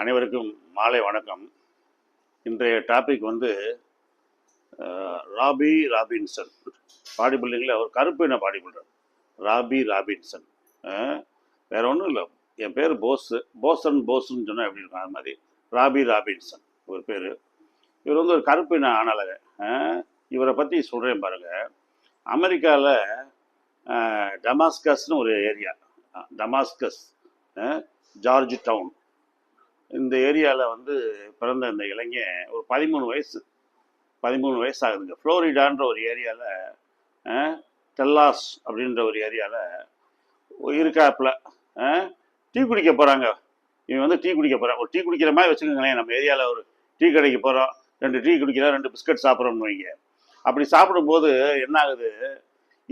அனைவருக்கும் மாலை வணக்கம். இன்றைய டாபிக் வந்து ராபி ராபின்சன். பாடி பில்டிங்கில் அவர் கருப்பு இன பாடி பில்டர்? ராபி ராபின்சன். வேற ஒன்றும் இல்லை. என் பேர் போஸ் போசன் போஸ்ன்னு சொன்னால் எப்படி இருக்கும்? அது மாதிரி. ராபி ராபின்சன் ஒரு பேர். இவர் வந்து ஒரு கருப்பு என்ன ஆணழக இவரை பற்றி சொல்கிறேன் பாருங்கள் அமெரிக்காவில் டமாஸ்கஸ்னு ஒரு ஏரியா. Damascus George down. இந்த ஏரியாவில் வந்து பிறந்த இந்த இளைஞன் ஒரு பதிமூணு வயசு. பதிமூணு வயசு ஆகுதுங்க ஃப்ளோரிடான்ற ஒரு ஏரியாவில் டெல்லாஸ் அப்படின்ற ஒரு ஏரியாவில் இருக்காப்புல. டீ குடிக்க போகிறாங்க இவன் வந்து டீ குடிக்க போகிறான் ஒரு டீ குடிக்கிற மாதிரி வச்சுக்கோங்களேன். நம்ம ஏரியாவில் ஒரு டீ கடைக்கு போகிறோம் ரெண்டு டீ குடிக்கிறோம். ரெண்டு பிஸ்கட் சாப்பிட்றோம்னு வைங்க. அப்படி சாப்பிடும்போது என்ன ஆகுது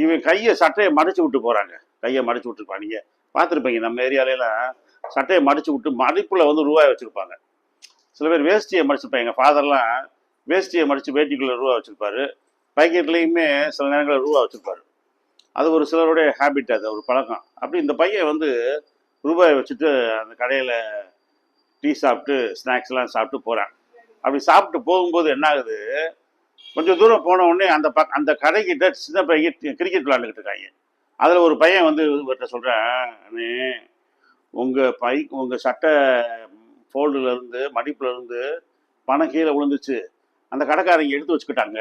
இவன் கையை சட்டையை மடிச்சு விட்டு போகிறாங்க கையை மடிச்சு விட்டுருப்பான் நீங்கள் பார்த்துருப்பீங்க. நம்ம ஏரியாலெலாம் சட்டையை மடிச்சு விட்டு மடிப்பில் வந்து ரூபாய் வச்சுருப்பாங்க. சில பேர் வேஷ்டியை மடிச்சிருப்பாங்க. எங்கள் ஃபாதர்லாம் வேஷ்டியை மடித்து வேட்டிக்குள்ளே ரூபா வச்சுருப்பாரு. பாக்கெட்லேயுமே சில நேரங்களில் ரூபா வச்சுருப்பாரு. அது ஒரு சிலருடைய ஹேபிட் அது ஒரு பழக்கம். அப்படி இந்த பையன் வந்து ரூபாயை வச்சுட்டு அந்த கடையில் டீ சாப்பிட்டு ஸ்நாக்ஸ்லாம் சாப்பிட்டு போகிறான் அப்படி சாப்பிட்டு போகும்போது என்ன ஆகுது கொஞ்சம் தூரம் போன உடனே அந்த பக் அந்த கடைக்கிட்ட சின்ன பையன் கிரிக்கெட் விளாண்டுக்கிட்டு இருக்காங்க. அதில் ஒரு பையன் வந்து இவர்கிட்ட சொல்கிறேன் நீ உங்கள் பை உங்கள் சட்டை ஃபோல்டுலேருந்து மடிப்புலேருந்து இருந்து பணம் கீழே விழுந்துச்சு. அந்த கடைக்காரங்க எடுத்து வச்சுக்கிட்டாங்க.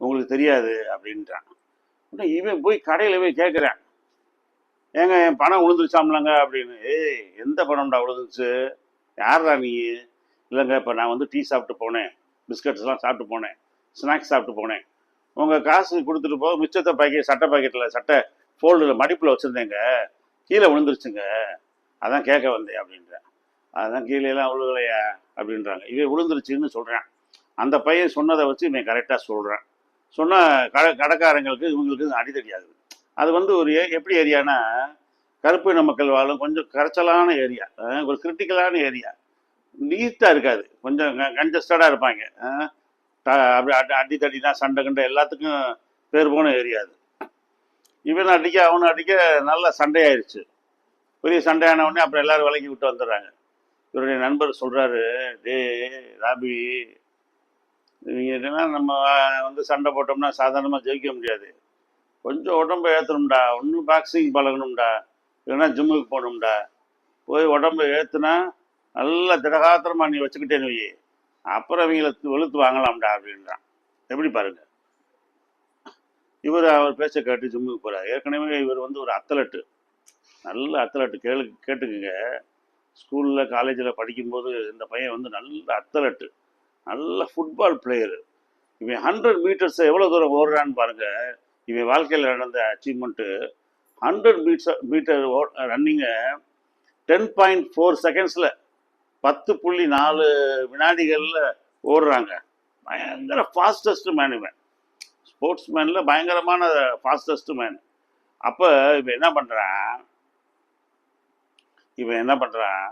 உங்களுக்கு தெரியாது அப்படின்றான். உடனே இவன் போய் கடையில் போய் கேட்குறேன் ஏங்க என் பணம் விழுந்துருச்சாம்லங்க அப்படின்னு. ஏய் எந்த பணம்டா விழுந்துச்சு? யார்டா நீ? இல்லைங்க இப்போ நான் வந்து டீ சாப்பிட்டு போனேன். பிஸ்கட்ஸ்லாம் சாப்பிட்டு போனேன். ஸ்நாக்ஸ் சாப்பிட்டு போனேன். உங்கள் காசு கொடுத்துட்டு போக மிச்சத்தை பாக்கெட் சட்டை பாக்கெட்டில் சட்டை ஃபோல்டில் மடிப்பில் வச்சுருந்தேங்க. கீழே விழுந்துருச்சுங்க. அதான் கேட்க வந்தேன் அப்படின்றேன் அதுதான் கீழேலாம் விழுகலையா அப்படின்றாங்க. இவன் விழுந்துருச்சுன்னு சொல்கிறேன் அந்த பையன் சொன்னதை வச்சு இவன் கரெக்டாக சொல்கிறேன் சொன்னால் கடை கடைக்காரங்களுக்கு இவங்களுக்கு அடித்தடி ஆகுது அது வந்து ஒரு எப்படி ஏரியானா கருப்பு மக்கள் வாழும் கொஞ்சம் கரைச்சலான ஏரியா. ஒரு கிரிட்டிக்கலான ஏரியா. நீட்டாக இருக்காது. கொஞ்சம் கன்ஜஸ்டடாக இருப்பாங்க. அப்படி அடி அடி தடினா சண்டை கண்டை எல்லாத்துக்கும் பேர் போன ஏரியா அது. இவன் அடிக்க அவனை அடிக்க நல்ல சண்டையாயிருச்சு. பெரிய சண்டையான உடனே அப்புறம் எல்லாரும் விலகி விட்டு வந்துடுறாங்க. இவருடைய நண்பர் சொல்கிறாரு டே ராபி இவங்க என்னன்னா நம்ம வந்து சண்டை போட்டோம்னா சாதாரணமாக ஜெயிக்க முடியாது. கொஞ்சம் உடம்ப ஏற்றணும்டா ஒன்றும் பாக்ஸிங் பழகணும்டா இல்லைன்னா ஜிம்முக்கு போகணும்டா. போய் உடம்பை ஏற்றுனா நல்லா திடகாத்திரமாக நீ வச்சுக்கிட்டேன்னு வை. அப்புறம் இவங்களை வெளுத்து வாங்கலாம்டா அப்படின்றான். எப்படி பாருங்க. இவர் அவர் பேச்சை கேட்டு ஜிம்முக்கு போகிறார் ஏற்கனவே இவர் வந்து ஒரு அத்தலட்டு நல்ல அத்தலட்டு கேளு கேட்டுக்குங்க. ஸ்கூலில் காலேஜில் படிக்கும்போது இந்த பையன் வந்து நல்ல அத்தலட்டு. நல்ல ஃபுட்பால் பிளேயரு இவன் ஹண்ட்ரட் மீட்டர்ஸை எவ்வளோ தூரம் ஓடுறான்னு பாருங்கள் இவன் வாழ்க்கையில் நடந்த அச்சீவ்மெண்ட்டு ஹண்ட்ரட் மீட்டர் மீட்டர் ரன்னிங்கை டென் பாயிண்ட் ஃபோர் செகண்ட்ஸில் பத்து புள்ளி நாலு வினாடிகளில் ஓடுறாங்க. பயங்கர ஃபாஸ்டஸ்ட் மேன் இவன். ஸ்போர்ட்ஸ் மேனில் பயங்கரமான ஃபாஸ்டஸ்ட் மேன் அப்போ இவன் என்ன பண்ணுறான் இவன் என்ன பண்ணுறான்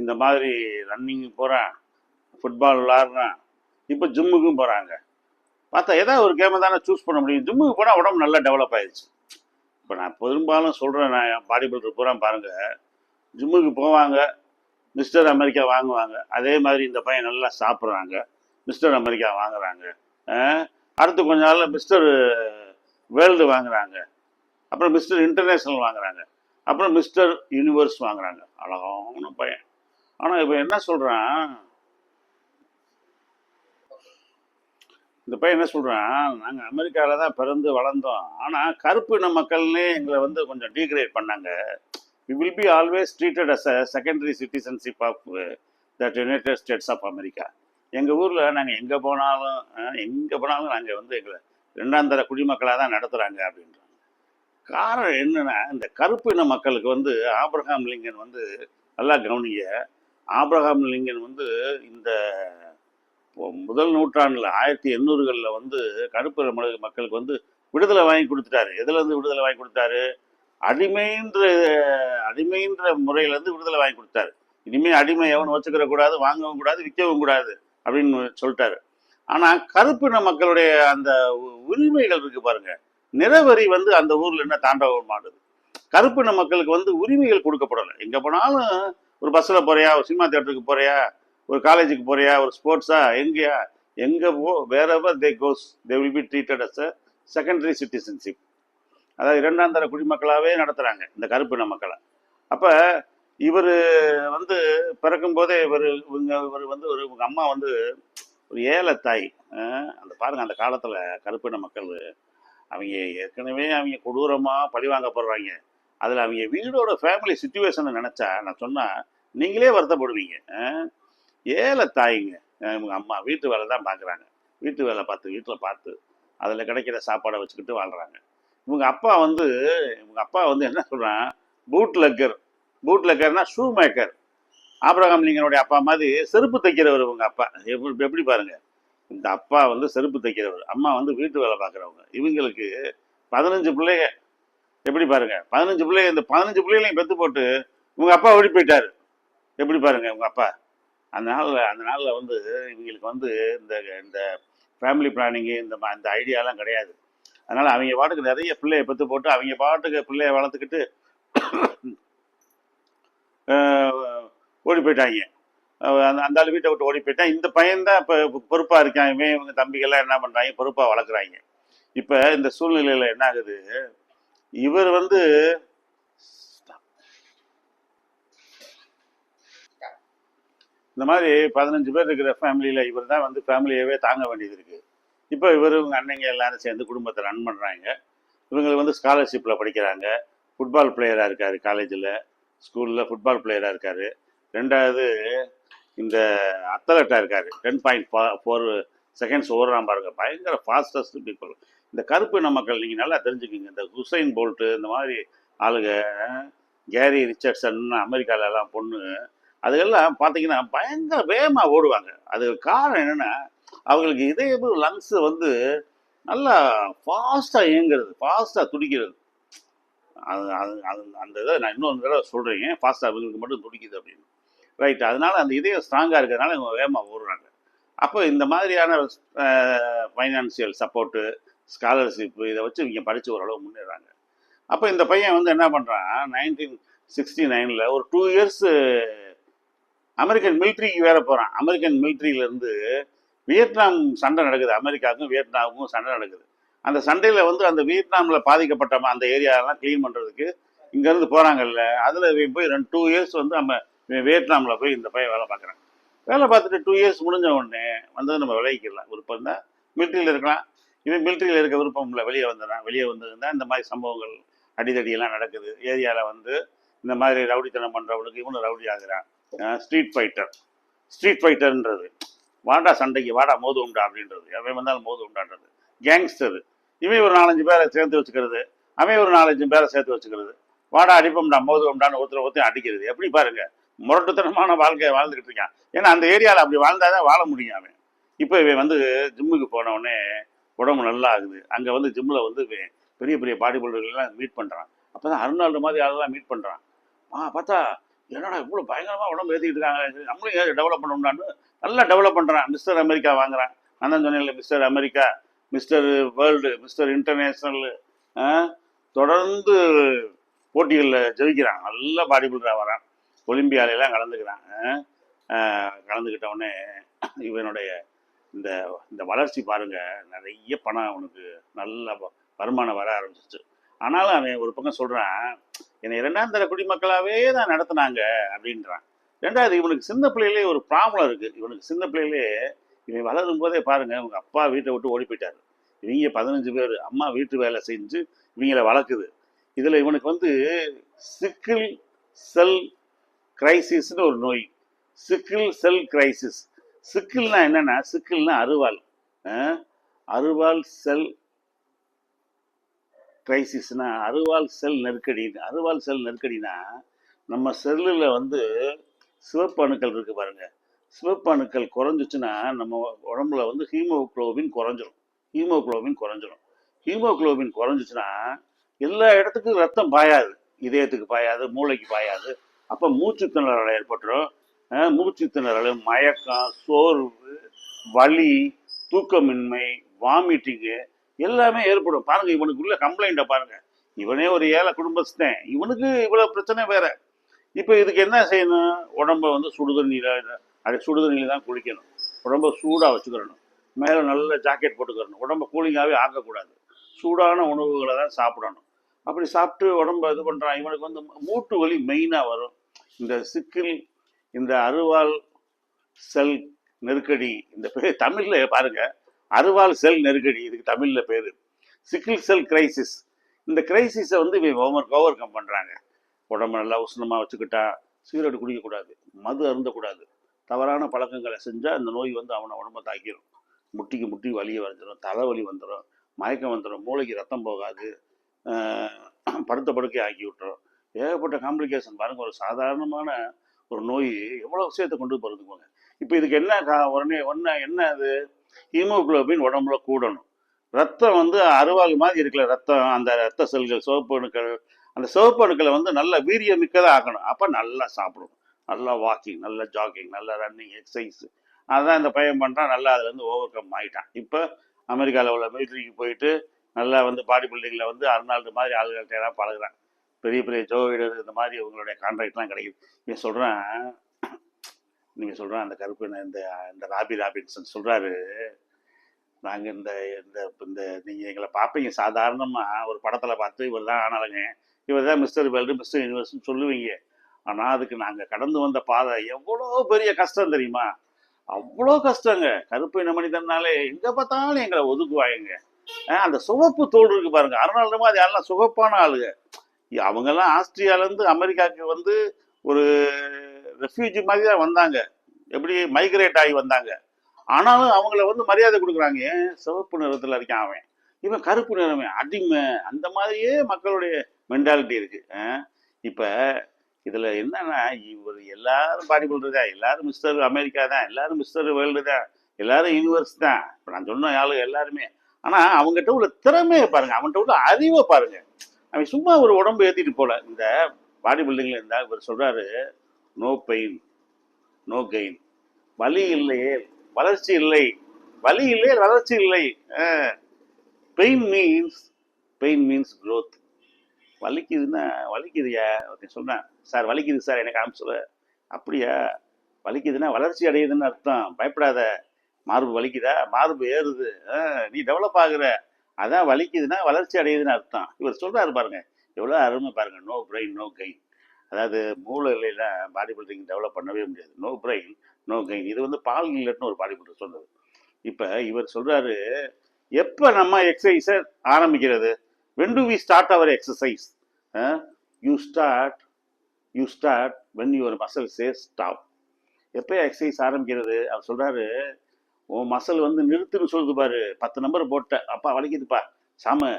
இந்த மாதிரி ரன்னிங் போகிறான் ஃபுட்பால் விளாட்றான் இப்போ ஜிம்முக்கும் போகிறாங்க பார்த்தா ஏதாவது ஒரு கேமை தானே சூஸ் பண்ண முடியும். ஜிம்முக்கு போனால் உடம்பு நல்லா டெவலப் ஆயிடுச்சு. இப்போ நான் பெரும்பாலும் சொல்கிறேன் நான் பாடி பில்டர் பூரா பாருங்கள் ஜிம்முக்கு போவாங்க மிஸ்டர் அமெரிக்கா வாங்குவாங்க. அதே மாதிரி இந்த பையன் நல்லா சாப்பிட்றாங்க மிஸ்டர் அமெரிக்கா வாங்குறாங்க. அடுத்து கொஞ்ச நாளில் மிஸ்டர் வேர்ல்டு வாங்குறாங்க. அப்புறம் மிஸ்டர் இன்டர்நேஷ்னல் வாங்குறாங்க. அப்புறம் மிஸ்டர் யூனிவர்ஸ் வாங்குறாங்க. அழகான பையன். ஆனால் இப்போ என்ன சொல்கிறான் இந்த பையன் என்ன சொல்கிறான் நாங்கள் அமெரிக்காவில் தான் பிறந்து வளர்ந்தோம். ஆனால் கருப்பு இன மக்கள்னே எங்களை வந்து கொஞ்சம் டீக்ரேட் பண்ணாங்க. We will be always treated as a secondary citizenship of that United States of America எங்கள் ஊரில் நாங்கள் எங்கே போனாலும் எங்கே போனாலும் நாங்கள் வந்து எங்களை ரெண்டாம் தர குடிமக்களாக தான் நடத்துகிறாங்க அப்படின்ற காரணம் என்னன்னா இந்த கருப்பு இன மக்களுக்கு வந்து ஆப்ரஹாம் லிங்கன் வந்து நல்லா கவனிங்க. ஆப்ரஹாம் லிங்கன் வந்து இந்த முதல் நூற்றாண்டில் ஆயிரத்தி எண்ணூறுகளில் வந்து கருப்பு இன மக்களுக்கு வந்து விடுதலை வாங்கி கொடுத்துட்டாரு. எதுலேருந்து விடுதலை வாங்கி கொடுத்தாரு? அடிமைன்ற அடிமைன்ற முறையிலேருந்து விடுதலை வாங்கி கொடுத்தாரு. இனிமேல் அடிமை எவனும் வச்சுக்கிற கூடாது வாங்கவும் கூடாது விற்கவும் கூடாது அப்படின்னு சொல்லிட்டாரு. ஆனால் கருப்பின மக்களுடைய அந்த உ- உரிமைகள் இருக்கு பாருங்கள் நிறவரி வந்து அந்த ஊர்ல என்ன தாண்டவம் ஆடுது கருப்பின மக்களுக்கு வந்து உரிமைகள் கொடுக்கப்படலை. எங்க போனாலும் ஒரு பஸ்ஸில் போறியா ஒரு சினிமா தியேட்டருக்கு போறியா ஒரு காலேஜுக்கு போறியா ஒரு ஸ்போர்ட்ஸா எங்கேயா? எங்கே போ wherever they goes they will be treated as a secondary citizenship அதாவது இரண்டாம் தர குடிமக்களாகவே நடத்துகிறாங்க இந்த கருப்பின மக்களை. அப்போ இவர் வந்து பிறக்கும்போதே இவர் இவங்க இவர் வந்து ஒரு இவங்க அம்மா வந்து ஒரு ஏழை தாய். அந்த பாருங்கள் அந்த காலத்தில் கருப்பின மக்கள் அவங்க ஏற்கனவே அவங்க கொடூரமாக பழிவாங்கப்படுறாங்க அதில் அவங்க வீடோட ஃபேமிலி சுச்சுவேஷனை நினச்சா நான் சொன்னால் நீங்களே வருத்தப்படுவீங்க. ஏழை தாய்ங்க இவங்க அம்மா வீட்டு வேலை தான் பார்க்குறாங்க வீட்டு வேலை பார்த்து வீட்டில் பார்த்து அதில் கிடைக்கிற சாப்பாடை வச்சுக்கிட்டு வாழ்கிறாங்க இவங்க அப்பா வந்து இவங்க அப்பா வந்து என்ன சொல்கிறான் பூட் லெக்கர் பூட் லக்கர்னா ஷூ மேக்கர் ஆபிரகாம் லிங்கனுடைய அப்பா மாதிரி செருப்பு தைக்கிறவர் இவங்க அப்பா. எப்படி எப்படி பாருங்கள் இந்த அப்பா வந்து செருப்பு தைக்கிறவர். அம்மா வந்து வீட்டு வேலை பார்க்குறவங்க. இவங்களுக்கு பதினஞ்சு பிள்ளைங்க. எப்படி பாருங்க? பதினஞ்சு பிள்ளைங்க இந்த பதினஞ்சு பிள்ளைகளையும் பெற்று போட்டு உங்கள் அப்பா ஓடி போயிட்டாரு. எப்படி பாருங்க உங்கள் அப்பா? அந்த நாளில் அந்த நாளில் வந்து இவங்களுக்கு வந்து இந்த இந்த ஃபேமிலி பிளானிங்கு இந்த இந்த ஐடியாலாம் கிடையாது. அதனால் அவங்க பாட்டுக்கு நிறைய பிள்ளைய பெற்று போட்டு அவங்க பாட்டுக்கு பிள்ளையை வளர்த்துக்கிட்டு ஓடி போயிட்டாங்க. அந்த அந்த ஆள் வீட்டை விட்டு ஓடி போயிட்டேன். இந்த பையன் தான் இப்போ பொறுப்பாக இருக்கான். இவன் இவங்க தம்பிகள்லாம் என்ன பண்ணுறாங்க பொறுப்பாக வளர்க்குறாங்க. இப்போ இந்த சூழ்நிலையில் என்ன ஆகுது? இவர் வந்து இந்த மாதிரி பதினஞ்சு பேர் இருக்கிற ஃபேமிலியில் இவர் தான் வந்து ஃபேமிலியவே தாங்க வேண்டியது இருக்குது இப்போ இவர் இவங்க அண்ணங்க எல்லாரும் சேர்ந்து குடும்பத்தை ரன் பண்ணுறாங்க இவங்களுக்கு வந்து ஸ்காலர்ஷிப்பில் படிக்கிறாங்க. ஃபுட்பால் பிளேயராக இருக்கார் காலேஜில் ஸ்கூலில் ஃபுட்பால் பிளேயராக இருக்கார். ரெண்டாவது இந்த அத்தலட்டாக இருக்கார். டென் பாயிண்ட் ஃபோர் செகண்ட்ஸ் ஓடுறான் பாருங்க. பயங்கர ஃபாஸ்டஸ்ட் பீப்புள் இந்த கருப்பின மக்கள் நீங்கள் நல்லா தெரிஞ்சுக்கிங்க. இந்த ஹுசைன் போல்ட்டு இந்த மாதிரி ஆளுங்க கேரி ரிச்சர்ட்சன் அமெரிக்காவிலலாம் பொண்ணு அதுக்கெல்லாம் பார்த்தீங்கன்னா பயங்கர வேகமாக ஓடுவாங்க. அதுக்கு காரணம் என்னென்னா அவங்களுக்கு இதே லங்ஸு வந்து நல்லா ஃபாஸ்ட்டாக இயங்குறது ஃபாஸ்ட்டாக துடிக்கிறது. அது அது அது அந்த இதை நான் இன்னொரு தடவை சொல்கிறீங்க ஃபாஸ்ட்டாக அவங்களுக்கு மட்டும் துடிக்குது அப்படின்னு. ரைட் அதனால அந்த இதயம் ஸ்ட்ராங்காக இருக்கிறதுனால இவங்க வேகமாக ஓடுறாங்க. அப்போ இந்த மாதிரியான ஃபைனான்சியல் சப்போர்ட்டு ஸ்காலர்ஷிப் இதை வச்சு இவங்க படித்து ஓரளவு முன்னேறாங்க. அப்போ இந்த பையன் வந்து என்ன பண்ணுறான் நைன்டீன் சிக்ஸ்டி நைனில் ஒரு டூ இயர்ஸ் அமெரிக்கன் மிலிட்ரிக்கு வேற போகிறான் அமெரிக்கன் மிலிட்ரியிலேருந்து வியட்நாம் சண்டை நடக்குது. அமெரிக்காவுக்கும் வியட்நாமுக்கும் சண்டை நடக்குது. அந்த சண்டையில் வந்து அந்த வியட்நாமில் பாதிக்கப்பட்ட அந்த ஏரியாலாம் க்ளீன் பண்ணுறதுக்கு இங்கேருந்து போகிறாங்கல்ல அதில் போய் ரெண்டு டூ இயர்ஸ் வந்து நம்ம வியட்நாமில் போய் இந்த பையன் வேலை பார்க்குறான். வேலை பார்த்துட்டு டூ இயர்ஸ் முடிஞ்ச உடனே வந்தது நம்ம விளைவிக்கலாம் விருப்பம் தான் மிலிட்ரியில் இருக்கலாம். இவன் மிலிட்ரியில் இருக்க விருப்பம் இல்லை. வெளியே வந்துடுறான். வெளியே வந்ததுன்னா இந்த மாதிரி சம்பவங்கள் அடிதடியெல்லாம் நடக்குது. ஏரியாவில் வந்து இந்த மாதிரி ரவுடித்தனம் பண்ணுறவனுக்கு இவனு ரவுடி ஆகுறான். ஸ்ட்ரீட் ஃபைட்டர் ஸ்ட்ரீட் ஃபைட்டர்ன்றது வாடா சண்டைக்கு வாடா மோது உண்டா அப்படின்றது. அவன் வந்தாலும் மோது உண்டான்றது. கேங்ஸ்டர் இவன் ஒரு நாலஞ்சு பேரை சேர்த்து வச்சுக்கிறது. அவன் ஒரு நாலஞ்சு பேரை சேர்த்து வச்சுக்கிறது. வாடா அடிப்போம்டா மோது உண்டான்னு ஒருத்தர் ஒருத்தர் அடிக்கிறது. எப்படி பாருங்கள் முரட்டுத்தனமான வாழ்க்கையை வாழ்ந்துக்கிட்டு இருக்கான். ஏன்னா அந்த ஏரியாவில் அப்படி வாழ்ந்தாதான் வாழ முடியும் அவன். இப்போ இவன் வந்து ஜிம்முக்கு போனவுடனே உடம்பு நல்லா ஆகுது. அங்கே வந்து ஜிம்மில் வந்து பெரிய பெரிய பாடி பில்டர்கள்லாம் மீட் பண்ணுறான் அப்போ தான் அருணாள் மாதிரி ஆளெல்லாம் மீட் பண்ணுறான் ஆ பார்த்தா என்னடா இவ்வளோ பயங்கரமாக உடம்பு ஏற்றிக்கிட்டு இருக்காங்க. நம்மளும் ஏதாவது டெவலப் பண்ணணும்னான்னு நல்லா டெவலப் பண்ணுறான் மிஸ்டர் அமெரிக்கா வாங்குறான். நான் தான் சொன்னேன் mister America mister world mister international தொடர்ந்து போட்டிகளில் ஜெயிக்கிறான். நல்ல பாடி பில்டராக வரான். ஒலிம்பியாலெல்லாம் கலந்துக்கிறான் கலந்துக்கிட்டவுடனே கலந்துக்கிட்ட உடனே இவனுடைய இந்த இந்த வளர்ச்சி பாருங்கள் நிறைய பணம் அவனுக்கு நல்ல வ- வருமானம் வர ஆரம்பிச்சிச்சு ஆனாலும் அவன் ஒரு பக்கம் சொல்கிறான் என்னை இரண்டாம் தர குடிமக்களாகவே தான் நடத்துனாங்க அப்படின்றான். ரெண்டாவது இவனுக்கு சின்ன பிள்ளையிலே ஒரு ப்ராப்ளம் இருக்குது இவனுக்கு சின்ன பிள்ளையிலே இவன் வளரும் போதே பாருங்கள் உங்க அப்பா வீட்டை விட்டு ஓடி போயிட்டாரு. இவங்க பதினஞ்சு பேர் அம்மா வீட்டு வேலை செஞ்சு இவங்கள வளர்க்குது. இதில் இவனுக்கு வந்து சிக்கிள் செல் கிரைசிஸ்னு ஒரு நோய். சிக்கிள் செல் கிரைசிஸ் சிக்கிள்னா என்னன்னா சிக்கிள்னா அருவாள் அருவாள் செல் கிரைசிஸ்னா அருவாள் செல் நெருக்கடி. அருவாள் செல் நெருக்கடினா நம்ம செல்லில் வந்து சிவப்பு அணுக்கள் இருக்கு பாருங்க. சிவப்பு அணுக்கள் குறைஞ்சிச்சுன்னா நம்ம உடம்புல வந்து ஹீமோகுளோபின் குறைஞ்சிரும். ஹீமோகுளோபின் குறைஞ்சிரும். ஹீமோகுளோபின் குறைஞ்சிச்சுன்னா எல்லா இடத்துக்கும் ரத்தம் பாயாது. இதயத்துக்கு பாயாது மூளைக்கு பாயாது. அப்போ மூச்சு திணறல் ஏற்பட்டுரும். மூச்சுத்திணறல் மூச்சு திணறல் மயக்கம் சோர்வு வலி தூக்கமின்மை வாமிட்டிங்கு எல்லாமே ஏற்படும். பாருங்கள் இவனுக்குள்ளே கம்ப்ளைண்ட்டை பாருங்கள் இவனே ஒரு ஏழை குடும்பஸ்தன். இவனுக்கு இவ்வளோ பிரச்சனை வேறு. இப்போ இதுக்கு என்ன செய்யணும்? உடம்ப வந்து சுடுதண்ணியில் அது சுடுதண்ணியில் தான் குளிக்கணும். உடம்ப சூடாக வச்சுக்கிறணும். மேலே நல்ல ஜாக்கெட் போட்டுக்கிறணும். உடம்ப கூலிங்காகவே ஆக்கக்கூடாது. சூடான உணவுகளை தான் சாப்பிடணும். அப்படி சாப்பிட்டு உடம்ப இது பண்ணுறான் இவனுக்கு வந்து மூட்டு வலி மெயினாக வரும். இந்த சிக்கில் இந்த அருவாள் செல் நெருக்கடி இந்த பேர் தமிழில் பாருங்க. அருவாள் செல் நெருக்கடி இதுக்கு தமிழில் பேர். சிக்கில் செல் கிரைசிஸ் இந்த கிரைசிஸை வந்து இவன் ஓவர் ஓவர் கம் பண்ணுறாங்க உடம்ப நல்லா உஷ்ணமாக வச்சுக்கிட்டா சிகரெட் குடிக்கக்கூடாது மது அருந்தக்கூடாது. தவறான பழக்கங்களை செஞ்சால் இந்த நோய் வந்து அவனை உடம்பை தாக்கிடும் முட்டிக்கு முட்டி வலியை வந்துடும் தலைவலி வந்துடும் மயக்கம் வந்துடும் மூளைக்கு ரத்தம் போகாது படுத்த படுக்கை ஆக்கி விட்டுரும். ஏகப்பட்ட காம்ப்ளிகேஷன் பாருங்க ஒரு சாதாரணமான ஒரு நோய் எவ்வளோ விஷயத்தை கொண்டு போகிறதுக்குவாங்க இப்போ இதுக்கு என்ன கா உடனே ஒன்று என்ன அது? ஹீமோக்ளோபின் உடம்புல கூடணும். ரத்தம் வந்து அருவாள் மாதிரி இருக்கிற ரத்தம் அந்த ரத்த செல்கள் சிவப்பு அணுக்கள் அந்த சிவப்பு அணுக்களை வந்து நல்ல வீரியம் மிக்கதாக ஆக்கணும். அப்போ நல்லா சாப்பிடணும். நல்லா வாக்கிங் நல்ல ஜாகிங் நல்ல ரன்னிங் எக்ஸசைஸ் அதான் இந்த பையன் பண்ணுறான் நல்லா அதுலேருந்து ஓவர் கம் ஆகிட்டான் இப்போ அமெரிக்காவில் உள்ள மிலிட்ரிக்கு போயிட்டு நல்லா வந்து பாடி பில்டிங்கில் வந்து அர்னால்டு மாதிரி ஆளுகள்கிட்ட எல்லாம் பழகுறான் பெரிய பெரிய ஜோ இந்த மாதிரி உங்களுடைய கான்ட்ராக்ட்லாம் கிடைக்குது. இவன் சொல்கிறேன் நீங்கள் சொல்கிறேன் அந்த கருப்பு இந்த இந்த ராபி ராபின்சன் சொல்கிறாரு நாங்கள் இந்த இந்த இந்த நீங்கள் எங்களை பார்ப்பீங்க. சாதாரணமாக ஒரு படத்தில் பார்த்து இவர் தான் ஆனாலுங்க இவர் தான் மிஸ்டர் வேர்ல்டு மிஸ்டர் யூனிவர்ஸ்னு சொல்லுவீங்க. ஆனால் அதுக்கு நாங்கள் கடந்து வந்த பாதை எவ்வளோ பெரிய கஷ்டம் தெரியுமா? அவ்வளோ கஷ்டங்க. கருப்பு இன மனிதனாலே எங்கே பார்த்தாலும் எங்களை ஒதுக்குவாங்க அந்த சுகப்பு தோல் இருக்கு பாருங்க. அருணாள் மாதிரி யாரெல்லாம் சுகப்பான ஆளுங்க. அவங்கெல்லாம் ஆஸ்திரியாவிலேருந்து அமெரிக்காவுக்கு வந்து ஒரு ரெஃப்யூஜி மாதிரி தான் வந்தாங்க. எப்படி மைக்ரேட் ஆகி வந்தாங்க. ஆனாலும் அவங்கள வந்து மரியாதை கொடுக்குறாங்க. ஏன்? சிவப்பு நிறத்தில் இருக்கான் அவன். இவன் கருப்பு நிறமே அடிமை. அந்த மாதிரியே மக்களுடைய மென்டாலிட்டி இருக்குது இப்போ இதில் என்னன்னா இவர் எல்லாரும் பாடி பில்டர் தான். எல்லாரும் மிஸ்டர் அமெரிக்கா தான். எல்லாரும் மிஸ்டர் வேர்ல்டு தான். எல்லாரும் யூனிவர்ஸ் தான். இப்போ நான் சொன்ன ஆளு எல்லாருமே. ஆனால் அவங்ககிட்ட உள்ள திறமையை பாருங்க. அவன்கிட்ட உள்ள அறிவை பாருங்கள் அவன் சும்மா ஒரு உடம்பு ஏற்றிட்டு போல. இந்த பாடி பில்டிங்கில் இருந்தால் இவர் சொல்கிறாரு நோ பெயின் நோ கெயின் வலி இல்லையே வளர்ச்சி இல்லை வலி இல்லையே வளர்ச்சி இல்லை. Pain means pain means growth வலிக்குதுன்னா வலிக்குதுயா அப்படின்னு சொன்னேன் சார் வலிக்குது சார் எனக்கு ஆரம்பிச்சுல அப்படியா? வலிக்குதுன்னா வளர்ச்சி அடையுதுன்னு அர்த்தம். பயப்படாத. மார்பு வலிக்குதா? மார்பு ஏறுது. நீ டெவலப் ஆகுற. அதான் வலிக்குதுன்னா வளர்ச்சி அடையுதுன்னு அர்த்தம். இவர் சொல்கிறாரு பாருங்க எவ்வளோ அருமை பாருங்க நோ பிரெயின் நோ கெயின் அதாவது மூளை பாடி பில்டிங் டெவலப் பண்ணவே முடியாது. நோ பிரெயின் நோ கெயின் இது வந்து பால் இல்லட்னு ஒரு பாடி பில்டர் சொன்னது இப்போ இவர் சொல்றாரு எப்போ நம்ம எக்ஸசைஸை ஆரம்பிக்கிறது? When do we start our exercise you start you start when your your say stop எப்போ எக்ஸசைஸ் ஆரம்பிக்கிறது? அவர் சொல்கிறாரு உன் மசல் வந்து நிறுத்துன்னு சொல்லுது பாரு. பத்து நம்பர் போட்ட. அப்பா வலிக்குதுப்பா. சாம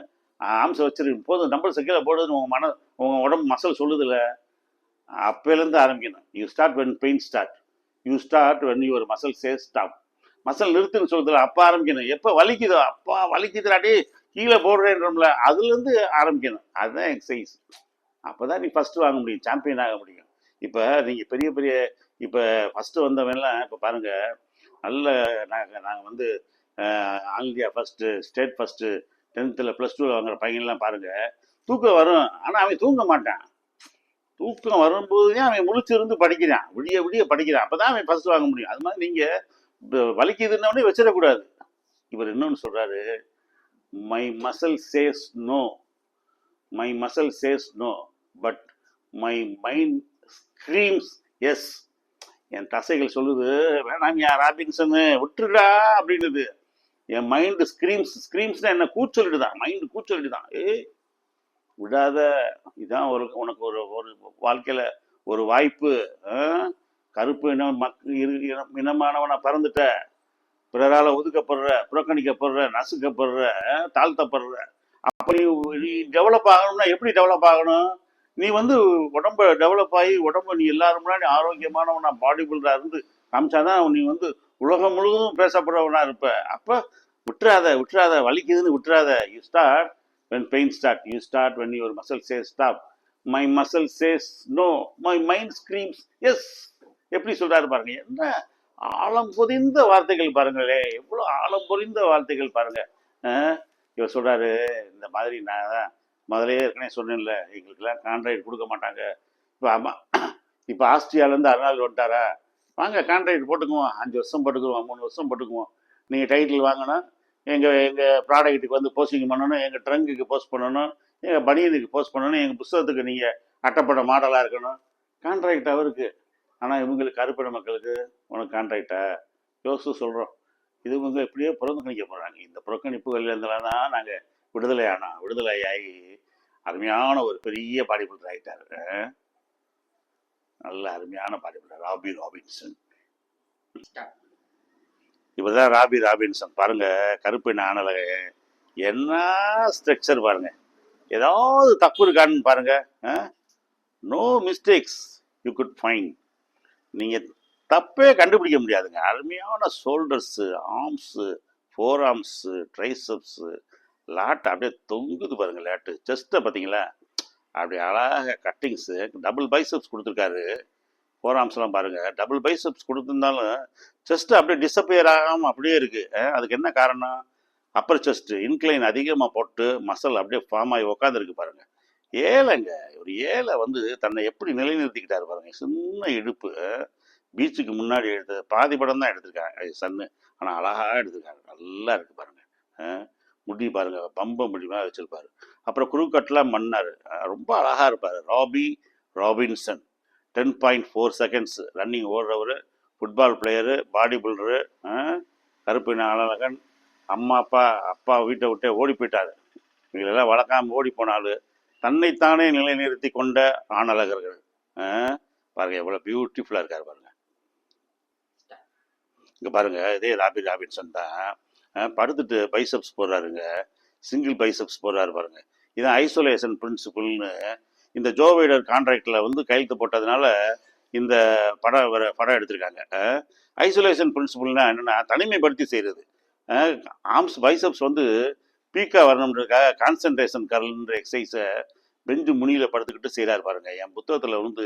ஆம்சை வச்சிரு. போதும் நம்பர் சக்கீழே போடுதுன்னு உங்கள் மன உங்கள் உடம்பு மசல் சொல்லுதுல்ல அப்போலேருந்து ஆரம்பிக்கணும். You start when pain start you start when your muscle say stop muscle நிறுத்துன்னு சொல்லுதில்ல அப்போ ஆரம்பிக்கணும். எப்போ வலிக்குதோ அப்பா வலிக்குதுடாடி கீழே போடுறேன்றோம்ல அதுலேருந்து ஆரம்பிக்கணும். அதுதான் எக்ஸசைஸ் அப்போ தான் நீ ஃபஸ்ட்டு வாங்க முடியும். சாம்பியன் ஆக முடியும். இப்போ நீங்கள் பெரிய பெரிய இப்போ ஃபஸ்ட்டு வந்தவன்லாம் இப்போ பாருங்கள் நல்ல நாங்கள் நாங்கள் வந்து அஹ், all India first state first டென்த்தில் ப்ளஸ் டூவில் வாங்குற பையன்லாம் பாருங்கள் தூக்கம் வரும். ஆனால் அவன் தூங்க மாட்டான். தூக்கம் வரும்போது அவன் முழிச்சிருந்து படிக்கிறான். விடிய விடிய படிக்கிறான். அப்போ தான் அவன் ஃபஸ்ட்டு வாங்க முடியும். அது மாதிரி நீங்கள் வலிக்குதுன்னே வச்சிடக்கூடாது. இவர் இன்னொன்று சொல்கிறாரு my muscle says no my muscle says no but my mind screams yes என் தசைகள் சொல்லுது வேணாம் யா ராபின்சனு விட்டுருடா அப்படின்னுது. என் மைண்டு ஸ்க்ரீம்ஸ் ஸ்க்ரீம்ஸ்னா என்ன? கூச்சலிடுதான் மைண்டு கூச்சலிடுதான் ஏய் விடாத. இதான் ஒரு உனக்கு ஒரு ஒரு வாழ்க்கையில் ஒரு வாய்ப்பு. ஆ? கருப்பு இனம் மக் இரு இனம் இனமானவனா பறந்துட்ட. பிறரால் ஒதுக்கப்படுற புறக்கணிக்கப்படுற நசுக்கப்படுற தாழ்த்தப்படுற. அப்படி நீ நீ டெவலப் ஆகணும்னா எப்படி டெவலப் ஆகணும்? நீ வந்து உடம்ப டெவலப் ஆகி உடம்ப நீ எல்லாரும் முன்னாடி ஆரோக்கியமானவனா பாடி பில்டரா இருந்து காமிச்சாதான் நீ வந்து உலகம் முழுவதும் பேசப்படுறவனா இருப்ப. அப்ப விட்டுறாத விட்டுறாத வலிக்குதுன்னு விட்டுறாத. You start when pain start you start when your muscle say stop my muscle says no my mind screams yes எப்படி சொல்றாரு பாருங்க. என்ன ஆழம் பொதிந்த வார்த்தைகள் பாருங்களே. எவ்வளோ ஆழம் பொறிந்த வார்த்தைகள் பாருங்க. இவர் சொல்றாரு இந்த மாதிரி நான் தான் முதலே ஏற்கனவே சொன்னேன்ல எங்களுக்கெல்லாம் கான்ட்ராக்ட் கொடுக்க மாட்டாங்க. இப்போ அம்மா இப்போ ஆஸ்திரியாவிலேருந்து அருணாள் வந்துட்டாரா? வாங்க கான்ட்ராக்ட் போட்டுக்குவோம். அஞ்சு வருஷம் போட்டுக்குவோம் மூணு வருஷம் போட்டுக்குவோம். நீங்கள் டைட்டில் வாங்கினா எங்கள் எங்கள் ப்ராடக்ட்டுக்கு வந்து போஸ்டிங் பண்ணணும் எங்கள் ட்ரங்குக்கு போஸ்ட் பண்ணணும் எங்கள் பனியனுக்கு போஸ்ட் பண்ணணும் எங்கள் புஸ்தகத்துக்கு நீங்கள் அட்டப்பட மாடலாக இருக்கணும். கான்ட்ராக்ட் அவருக்கு ஆனால் இவங்களுக்கு கருப்பின மக்களுக்கு உனக்கு கான்ட்ராக்டா யோசிச்சு சொல்கிறோம் இது இவங்க எப்படியோ புறக்கணிக்க போகிறாங்க இந்த புறக்கணிப்புகள்லேருந்துலாம் தான் நாங்கள் விடுதலை ஆனோம் விடுதலை ஆகி அருமையான ஒரு பெரிய பாடி பில்டர் நல்ல அருமையான பாடி பில்டர் ராபி ராபின்சன். இவர் தான் ராபி ராபின்சன். பாருங்க கருப்பு நாணல என்ன ஸ்ட்ரக்சர் பாருங்க. ஏதாவது தப்பு இருக்கான்னு பாருங்க. No mistakes you good fine நீங்கள் தப்பே கண்டுபிடிக்க முடியாதுங்க. அருமையான shoulders arms forearms triceps லாட்டை அப்படியே தொங்குது பாருங்க லேட்டு. செஸ்ட்டை பார்த்தீங்களா? அப்படி அழகாக கட்டிங்ஸு டபுள் பைசப்ஸ் கொடுத்துருக்காரு. ஃபோராம்ஸ்லாம் பாருங்கள் டபுள் பைசப்ஸ் கொடுத்துருந்தாலும் செஸ்ட்டு அப்படியே டிஸப்பியர் ஆகாமல் அப்படியே இருக்குது அதுக்கு என்ன காரணம்? அப்பர் செஸ்ட்டு இன்க்ளைன் அதிகமாக போட்டு மசல் அப்படியே ஃபார்ம் ஆகி உக்காந்துருக்கு பாருங்கள் ஏழைங்க ஒரு ஏழை வந்து தன்னை எப்படி நிலைநிறுத்திக்கிட்டாரு பாருங்கள் சின்ன இடுப்பு. பீச்சுக்கு முன்னாடி எடுத்தது பாதி படம் தான் எடுத்திருக்காங்க. சன்னு. ஆனால் அழகாக எடுத்திருக்காரு. நல்லா இருக்குது பாருங்கள் முடி பாருங்க பம்ப முடியுமா வச்சிருப்பாரு. அப்புறம் குறுக்கட்டெலாம் மன்னார் ரொம்ப அழகா இருப்பார். Robbie Robinson ten point four seconds running ஓடுறவர் football player body builder கருப்பின அழகன் அம்மா அப்பா அப்பா வீட்டை விட்டே ஓடி போயிட்டாரு. இவங்களெல்லாம் வளர்க்காம ஓடி போனாலும் தன்னைத்தானே நிலைநிறுத்தி கொண்ட ஆணழகர்கள். ஆ, பாருங்க எவ்வளோ பியூட்டிஃபுல்லாக இருக்கார் பாருங்க. இங்கே பாருங்க இதே ராபி ராபின்சன் தான். படுத்துட்டு பைசப்ஸ் போடுறாருங்க. சிங்கிள் பைசப்ஸ் போடுறாரு பாருங்க. இதான் ஐசோலேஷன் பிரின்சிபல்னு இந்த ஜோ வைடர் கான்ட்ராக்டில் வந்து கையெழுத்து போட்டதுனால இந்த படம் வர படம் எடுத்திருக்காங்க. ஐசோலேஷன் பிரின்சிபிள்னா என்னென்னா தனிமைப்படுத்தி செய்கிறது ஆர்ம்ஸ் பைசப்ஸ் வந்து பீக்காக வரணுன்றதுக்காக கான்சன்ட்ரேஷன் கரல்ன்ற எக்ஸசைஸை பெஞ்சு முனியில் படுத்துக்கிட்டு செய்கிறாரு பாருங்கள் என் புத்தகத்தில் வந்து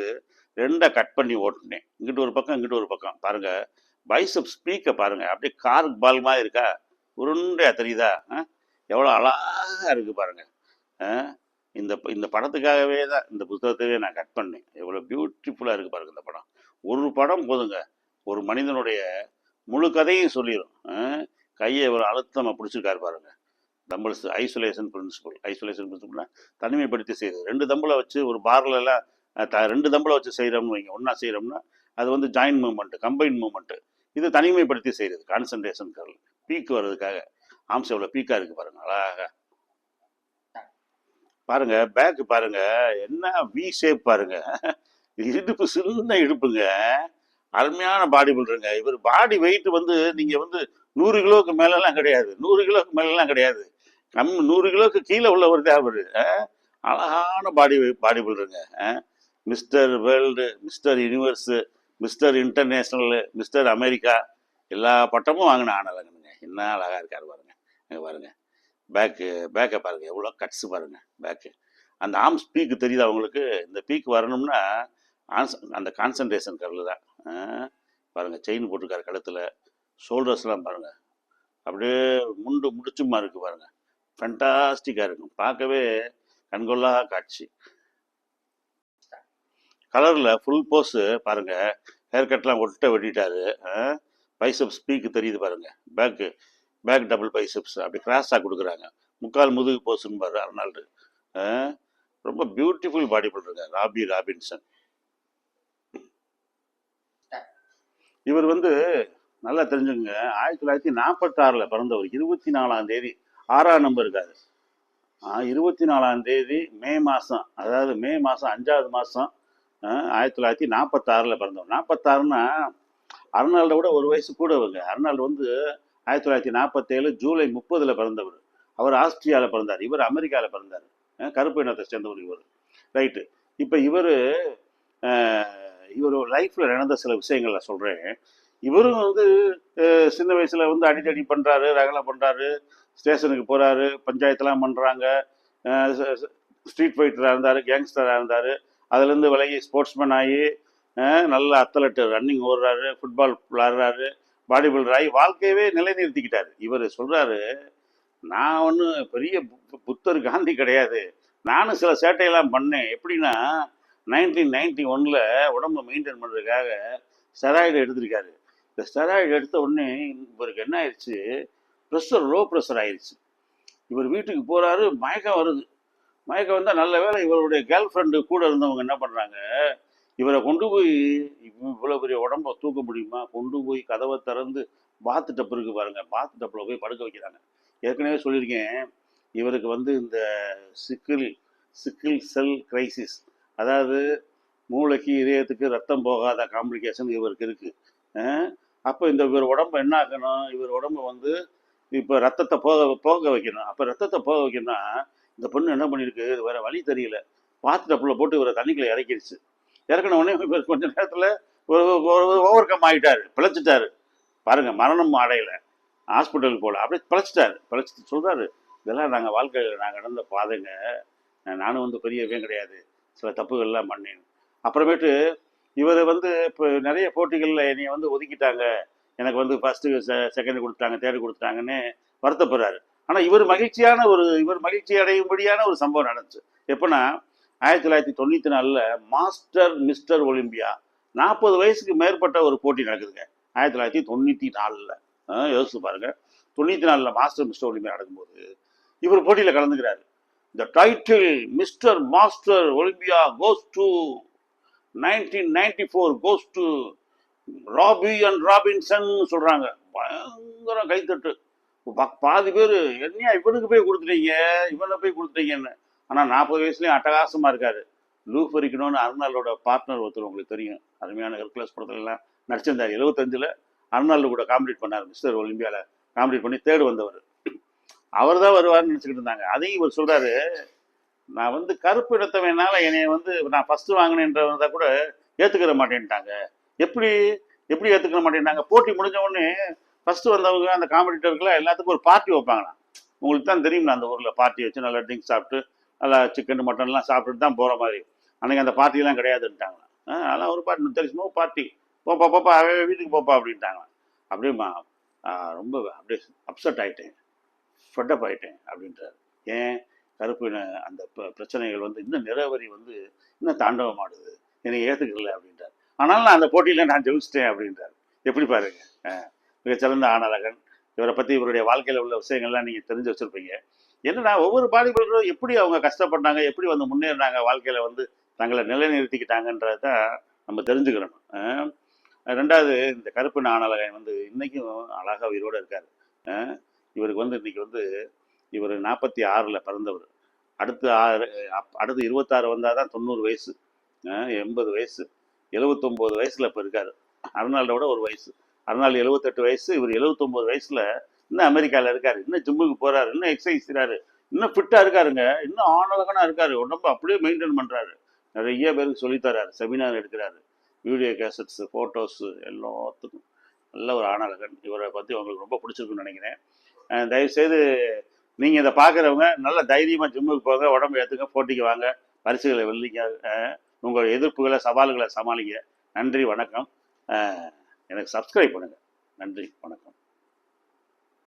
ரெண்டாக கட் பண்ணி ஓட்டினேன். இங்கிட்டு ஒரு பக்கம் இங்கிட்டு ஒரு பக்கம். பாருங்கள் பைசப்ஸ் பீக்கை பாருங்கள் அப்படியே கார் பால் மாதிரி இருக்கா? உருண்டையா தெரியுதா? எவ்வளோ அழகா இருக்குது பாருங்கள் ஆ? இந்த இந்த படத்துக்காகவே தான் இந்த புத்தகத்தையே நான் கட் பண்ணேன். எவ்வளோ பியூட்டிஃபுல்லாக இருக்குது பாருங்க இந்த படம். ஒரு படம் போதுங்க. ஒரு மனிதனுடைய முழு கதையும் சொல்லிடும் கையை எவ்வளோ அழுத்தமாக பிடிச்சிருக்காரு பாருங்க. தம்பிள்ஸ் ஐசோலேஷன் பிரின்சிபல் ஐசோலேஷன் பிரின்சிபல்னா தனிமைப்படுத்தி செய்யுது ரெண்டு தம்பளை வச்சு ஒரு பார்ல எல்லாம் த- ரெண்டு தம்பிளை வச்சு செய்கிறோம்னு வைங்க. ஒன்றா செய்கிறோம்னா அது வந்து ஜாயின் மூமெண்ட்டு கம்பைன் மூமெண்ட்டு இது தனிமைப்படுத்தி செய்கிறது கான்சன்ட்ரேஷன் கரல் பீக்கு வர்றதுக்காக. ஆம்ஸ் எவ்வளோ பீக்காக இருக்கு பாருங்க அழகா. பாருங்க பேக்கு பாருங்க என்ன வி ஷேப் பாருங்க. இடுப்பு சின்ன இடுப்புங்க. அருமையான பாடி பில்டருங்க இவர் பாடி வெயிட் வந்து நீங்க வந்து நூறு கிலோவுக்கு மேலெல்லாம் கிடையாது. நூறு கிலோவுக்கு மேலெல்லாம் கிடையாது. கம் நூறு கிலோவுக்கு கீழே உள்ளவர் தான் அவர். அழகான body body பில்டருங்க mister world mister universe mister international mister America எல்லா பட்டமும் வாங்கின ஆனலங்கனுங்க என்ன அழகாக இருக்கார் பாருங்க. இங்க பாருங்க. பேக்கு பேக்கை பாருங்கள் எவ்வளோ கட்ஸ் பாருங்கள் பேக்கு அந்த ஆர்ம்ஸ் பீக்கு தெரியுது அவங்களுக்கு இந்த பீக் வரணும்னா ஆன்ஸ் அந்த கான்சன்ட்ரேஷன் கரில் தான். ஆ, பாருங்க. செயின் போட்டிருக்காரு கழுத்தில். ஷோல்டர்ஸ்லாம் பாருங்கள் அப்படியே முண்டு முடிச்சுமா இருக்குது பாருங்கள் ஃபென்டாஸ்டிக்காக இருக்கும். பார்க்கவே கண்கொள்ளா காட்சி. கலரில் ஃபுல் போஸு பாருங்கள் ஹேர் கட்லாம் ஒட்ட வெட்டிட்டாரு. பைசப்ஸ் பீக்கு தெரியுது பாருங்க. பேக்கு பேக் டபுள் பைசப்ஸ் அப்படி கிராஸாக கொடுக்குறாங்க. முக்கால் முதுகு போசுன்னு பாரு அர்னால்டு ரொம்ப பியூட்டிஃபுல் பாடி பில்டருங்க ராபி ராபின்சன். இவர் வந்து நல்லா தெரிஞ்சுங்க ஆயிரத்தி தொள்ளாயிரத்தி நாற்பத்தாறில் பிறந்தவர். இருபத்தி நாலாம் தேதி ஆறாம் நம்பர் இருக்காரு. இருபத்தி நாலாம் தேதி மே மாதம் அதாவது மே மாதம் அஞ்சாவது மாதம் ஆயிரத்தி தொள்ளாயிரத்தி நாற்பத்தாறில் பிறந்தவர். நாற்பத்தாறுன்னா அர்னால்டை விட ஒரு வயசு கூடவங்க. அர்னால்டு வந்து ஆயிரத்தி தொள்ளாயிரத்தி நாற்பத்தேழு ஜூலை முப்பதில் பிறந்தவர். அவர் ஆஸ்திரியாவில் பிறந்தார். இவர் அமெரிக்காவில் பிறந்தார். கருப்பு இனத்தை சேர்ந்தவர் இவர். ரைட்டு. இப்போ இவர் இவர் லைஃப்பில் நடந்த சில விஷயங்களை சொல்கிறேன் இவரும் வந்து சின்ன வயசில் வந்து அடித்தடி பண்ணுறாரு ரகலை பண்ணுறாரு ஸ்டேஷனுக்கு போகிறாரு பஞ்சாயத்துலாம் பண்ணுறாங்க ஸ்ட்ரீட் ஃபைட்டராக இருந்தார் கேங்ஸ்டராக இருந்தார். அதுலேருந்து விலகி ஸ்போர்ட்ஸ்மேன் ஆகி நல்ல அத்தலட்டு ரன்னிங் ஓடுறாரு ஃபுட்பால் விளாடுறாரு பாடி பில்டர் ஆகி வாழ்க்கையவே நிலைநிறுத்திக்கிட்டார். இவர் சொல்கிறாரு நான் ஒன்றும் பெரிய பு- புத்தர் காந்தி கிடையாது. நானும் சில சேட்டையெல்லாம் பண்ணேன். எப்படின்னா நைன்டீன் நைன்டி ஒன்ல உடம்பு மெயின்டைன் பண்ணுறதுக்காக ஸ்டெராய்டு எடுத்திருக்காரு. இந்த ஸ்டெராய்டு எடுத்த உடனே இவருக்கு என்ன ஆயிடுச்சு ப்ரெஷர் லோ ப்ரெஷர் ஆயிடுச்சு இவர் வீட்டுக்கு போகிறாரு மயக்கம் வருது. மயக்கம் வந்தால் நல்ல வேளை இவருடைய கேர்ள் ஃப்ரெண்டு கூட இருந்தவங்க என்ன பண்ணுறாங்க இவரை கொண்டு போய் இவ்வளோ பெரிய உடம்ப தூக்க முடியுமா? கொண்டு போய் கதவை திறந்து பாத்து டப்பு இருக்கு பாருங்க பாத்து டப்பில் போய் படுக்க வைக்கிறாங்க. ஏற்கனவே சொல்லியிருக்கேன் இவருக்கு வந்து இந்த சிக்கில் சிக்கில் செல் கிரைசிஸ் அதாவது மூளைக்கு இதயத்துக்கு ரத்தம் போகாத காம்ப்ளிகேஷன் இவருக்கு இருக்குது அப்போ இந்த இவர் உடம்பு என்ன ஆகணும் இவர் உடம்பு வந்து இப்போ ரத்தத்தை போக போக வைக்கணும். அப்போ ரத்தத்தை போக வைக்கணும்னா இந்த பொண்ணு என்ன பண்ணியிருக்கு? இது வழி தெரியல. பாத்து டப்பில் போட்டு இவரை தண்ணிக்குள்ளே இறக்கிடுச்சு இறக்கின உடனே கொஞ்ச நேரத்தில் ஓவர் கம் ஆகிட்டார் பிழைச்சிட்டாரு. பாருங்க மரணம் அடையலை. ஹாஸ்பிட்டலுக்கு போகல அப்படியே பிழைச்சிட்டாரு. பிழைச்சிட்டு சொல்றாரு இதெல்லாம் நாங்கள் வாழ்க்கையில் நாங்கள் நடந்த பாதைங்க. நானும் வந்து பெரியவே கிடையாது. சில தப்புகள்லாம் பண்ணேன். அப்புறமேட்டு இவர் வந்து இப்போ நிறைய போட்டிகளில் என்னை வந்து ஒதுக்கிட்டாங்க. எனக்கு வந்து ஃபஸ்ட்டு செகண்ட் கொடுத்தாங்க தேர்டு கொடுத்தாங்கன்னு வருத்தப்படுறாரு. ஆனால் இவர் மகிழ்ச்சியான ஒரு இவர் மகிழ்ச்சி அடையும்படியான ஒரு சம்பவம் நடந்துச்சு. எப்போனா ஆயிரத்தி தொள்ளாயிரத்தி தொண்ணூற்றி நாலில் மாஸ்டர் மிஸ்டர் ஒலிம்பியா நாற்பது வயசுக்கு மேற்பட்ட ஒரு போட்டி நடக்குதுங்க. ஆயிரத்தி தொள்ளாயிரத்தி தொண்ணூற்றி நாலில். யோசிச்சு பாருங்க. தொண்ணூற்றி நாலில் மாஸ்டர் மிஸ்டர் ஒலிம்பியா நடக்கும்போது இவர் போட்டியில் கலந்துக்கிறாரு. The title mister master Olympia goes to nineteen ninety four goes to Robbie and Robinson சொல்கிறாங்க பயங்கர கைத்தட்டு. பாதி பேர் என்னையா இவனுக்கு போய் கொடுத்துட்டீங்க? இவனை போய் கொடுத்துட்டீங்கன்னு. ஆனால் நாற்பது வயசுலேயும் அட்டகாசமாக இருக்கார். லூ பறிக்கணும்னு அருணாலோட பார்ட்னர் ஒருத்தர் உங்களுக்கு தெரியும். அருமையான ஹெர்குலஸ் படத்துலலாம் நடிச்சிருந்தார். எழுபத்தஞ்சில் அருணாள் கூட காம்படிட் பண்ணார். மிஸ்டர் ஒலிம்பியாவில் காம்படிட் பண்ணி தேர்டு வந்தவர். அவர் தான் வருவார்னு நினச்சிக்கிட்டு இருந்தாங்க. அதையும் இவர் சொல்கிறாரு நான் வந்து கருப்பு இடத்தவனால என்னை வந்து நான் ஃபஸ்ட்டு வாங்கினேன்றதை கூட ஏற்றுக்கிற மாட்டேன்ட்டாங்க. எப்படி எப்படி ஏற்றுக்கிற மாட்டேன்ட்டாங்க? போட்டி முடிஞ்ச உடனே ஃபஸ்ட்டு வந்தவங்க அந்த காம்படிட்டருக்குலாம் எல்லாத்துக்கும் ஒரு பார்ட்டி வைப்பாங்கண்ணா உங்களுக்கு தான் தெரியும்ல அந்த ஊரில் பார்ட்டி வச்சு நல்லா ட்ரிங்க் சாப்பிட்டு நல்லா சிக்கன் மட்டன்லாம் சாப்பிட்டுட்டு தான் போகிற மாதிரி. அன்றைக்கி அந்த பார்ட்டிலாம் கிடையாதுன்ட்டாங்களாம் அதெல்லாம் ஒரு பார்ட்டி தெரியுமோ பார்ட்டி. போப்பா போப்பா அவன் வீட்டுக்கு போப்பா அப்படின்ட்டாங்களாம் அப்படியேம்மா ரொம்ப அப்படியே அப்செட் ஆகிட்டேன் ஃபெட்டப் ஆகிட்டேன் அப்படின்றாரு. ஏன்? கருப்பு அந்த ப- பிரச்சனைகள் வந்து இன்னும் நிறவரி வந்து இன்னும் தாண்டவமாடுது. என்னை ஏற்றுக்கல அப்படின்றார். ஆனாலும் நான் அந்த போட்டியில் நான் ஜெயிச்சிட்டேன் அப்படின்றார். எப்படி பாருங்க? மிகச்சிறந்த ஆனலகன் இவரை பற்றி இவருடைய வாழ்க்கையில் உள்ள விஷயங்கள்லாம் நீங்கள் தெரிஞ்சு வச்சுருப்பீங்க. என்னன்னா ஒவ்வொரு பாடி எப்படி அவங்க கஷ்டப்பட்டாங்க எப்படி வந்து முன்னேறினாங்க வாழ்க்கையில் வந்து தங்களை நிலைநிறுத்திக்கிட்டாங்கன்றத தான் நம்ம தெரிஞ்சுக்கிறணும் ரெண்டாவது இந்த கருப்பு நாணலகன் வந்து இன்றைக்கும் அழகாக உயிரோடு இருக்கார். இவருக்கு வந்து இன்றைக்கி வந்து இவர் நாற்பத்தி ஆறில் பிறந்தவர். அடுத்து ஆறு அப்- அடுத்து இருபத்தாறு வந்தால் தான் தொண்ணூறு வயசு. எண்பது வயசு. எழுபத்தொம்போது வயசில் இப்போ இருக்கார். அருணாளோட ஒரு வயசு. அருணாள் எழுபத்தெட்டு வயசு இவர் எழுபத்தொம்போது வயசில் இன்னும் அமெரிக்காவில் இருக்காரு இன்னும் ஜிம்முக்கு போறாரு இன்னும் எக்ஸசைஸ் செய்கிறாரு இன்னும் ஃபிட்டாக இருக்காருங்க இன்னும் ஆணழகனாக இருக்காரு உடம்பு அப்படியே மெயின்டைன் பண்ணுறாரு நிறைய பேருக்கு சொல்லித்தராரு செமினார் எடுக்கிறாரு வீடியோ கேசட்ஸு ஃபோட்டோஸு எல்லாத்துக்கும். நல்ல ஒரு ஆணழகன் இவரை பற்றி உங்களுக்கு ரொம்ப பிடிச்சிருக்குன்னு நினைக்கிறேன். தயவுசெய்து நீங்கள் இதை பார்க்குறவங்க நல்ல தைரியமாக ஜிம்முக்கு போங்க உடம்பு ஏற்றுங்க போட்டிக்கு வாங்க பரிசுகளை வெள்ளிங்க உங்கள் எதிர்ப்புகளை சவால்களை சமாளிங்க. நன்றி வணக்கம். எனக்கு சப்ஸ்கிரைப் பண்ணுங்கள் நன்றி வணக்கம்.